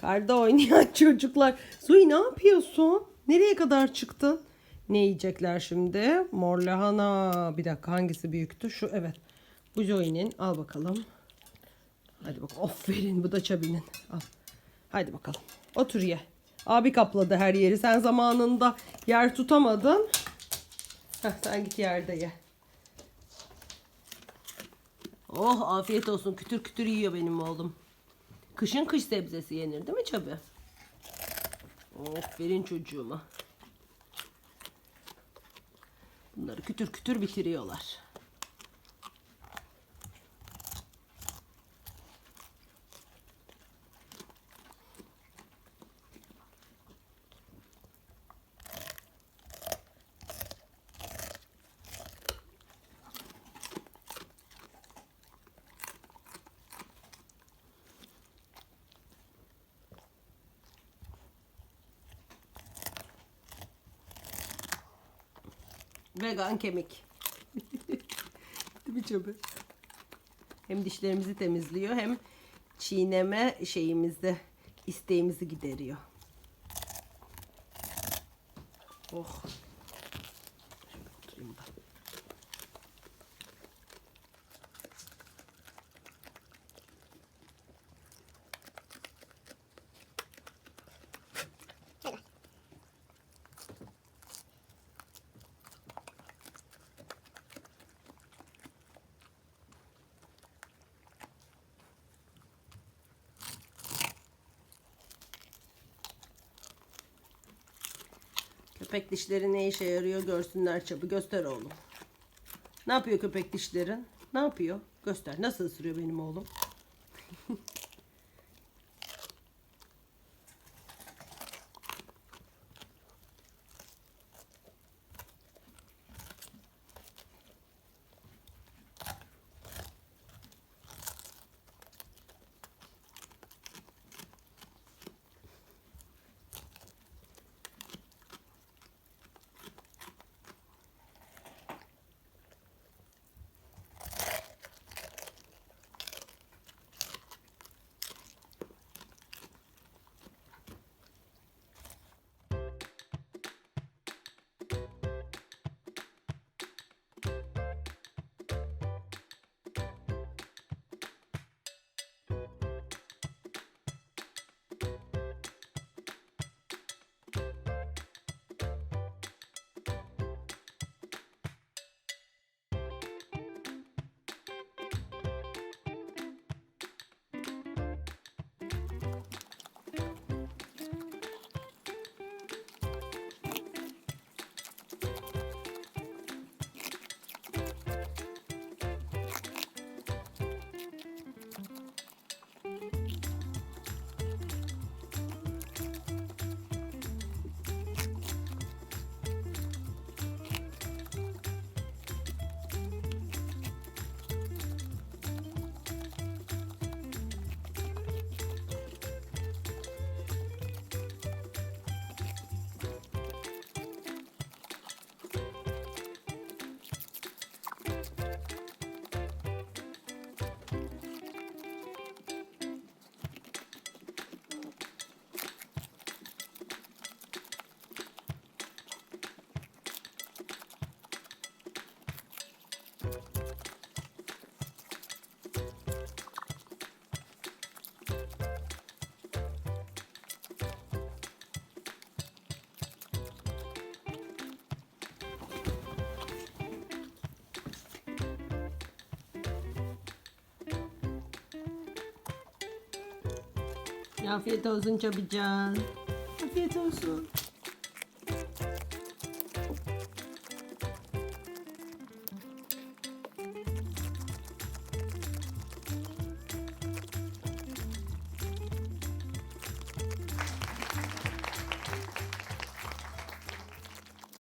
Karda oynayan çocuklar. Zoe ne yapıyorsun? Nereye kadar çıktın? Ne yiyecekler şimdi? Mor lahana. Bir dakika hangisi büyüktü? Şu evet. Bu Zoe'nin. Al bakalım. Hadi bak. Aferin bu da Çabi'nin. Al. Hadi bakalım. Otur ye. Abi kapladı her yeri. Sen zamanında yer tutamadın. Heh, sen git yerde ye. Oh afiyet olsun. Kütür kütür yiyor benim oğlum. Kışın kış sebzesi yenir değil mi Çabi? Aferin çocuğuma. Bunları kütür kütür bitiriyorlar. Vegan kemik. Değil mi Çabi? Hem dişlerimizi temizliyor hem çiğneme şeyimizde isteğimizi gideriyor. Oh. Şöyle oturayım da. Köpek dişleri ne işe yarıyor görsünler çabuk. Göster oğlum. Ne yapıyor köpek dişlerin? Ne yapıyor? Göster. Nasıl ısırıyor benim oğlum? Afiyet olsun Çabican. Afiyet olsun.